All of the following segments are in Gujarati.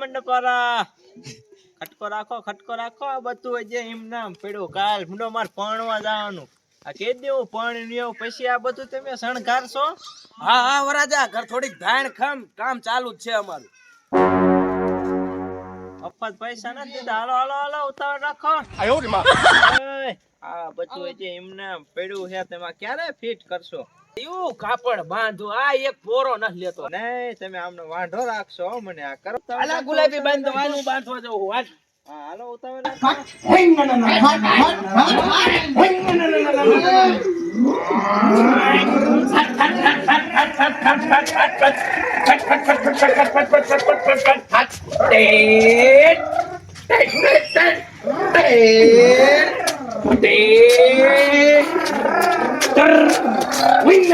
મંડપારા ખટકો રાખો ખટકો રાખો આ બધું જે એમ નામ પડ્યું કાલ. મુંડો માર પરણવા જવાનું. આ કે દેવું પરણી આવું પછી આ બધું તમે શણગારશો? હા હા વરાજા ઘર થોડીક ધાણ ખમ કામ ચાલુ જ છે અમારું. અફત પૈસા નથી દીધા. હાલો હાલો હાલો ઉતાવળ રાખો. ઓય, આ બધું જે એમને પડ્યું છે તેમાં ક્યારે ફિટ કરશો એવું કાપડ બાંધો આ એક પોરો નથી લેતો નહીં તમે આમને વાંઢો રાખશો મને આ કરો આલા ગુલાબી બાંધો આનું બાંધવા જવું હાલ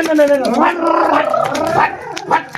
no, no, no, no. What? What? What?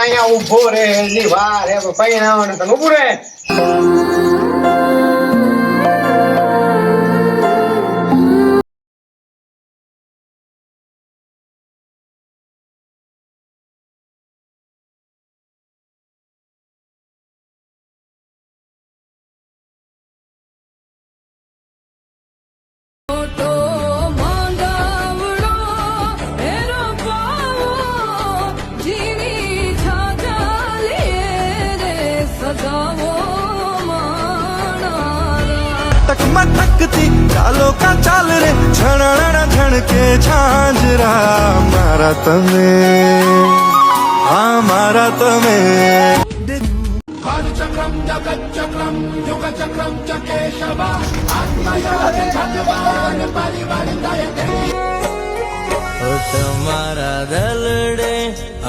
અહીંયા ઊભો રે ની વાર હે પૈણાવાનો તને ઉભું રે. માણારા તકમાં તકતી ચાલો કા ચાલ રે છણણ છણકે ઝાંઝરા મારા તમે હા મારા તમે ઓ તમારા દલડે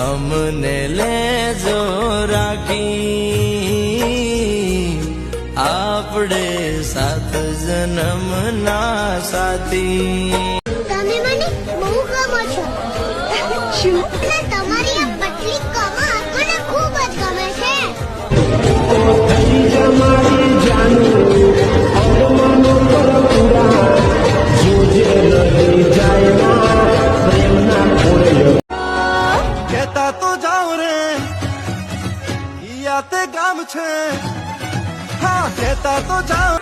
અમને લેજો રાખી આપણે સાત જન્મના સાથી. તમે મને બહુ ગમો છો. શું? તમારી આ પતલી કમર મને ખૂબ જ ગમે છે. કહેતા તો જાઓ રે યા તે ગામ છે. હા કેતા તો જાઓ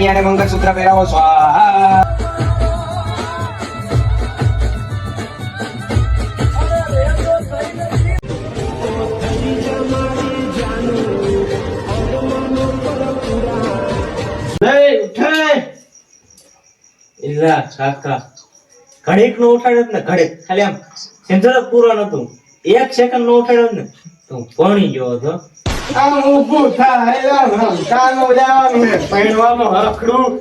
કન્યાને મંગળસૂત્ર પહેરાવો, સ્વાહા. કાકા ઘડીક નો ઉઠાડ્યો ને, ઘડીક. ખાલી આમ સેન્ટર પૂરો નતું એક સેકન્ડ નો ઉઠાડ્યો ને. તો ભણી ગયો હતો. આમ ઊભું થાય આમ આમ. કાનો પહેરવાનું હે પૈણવાનું હરખડું.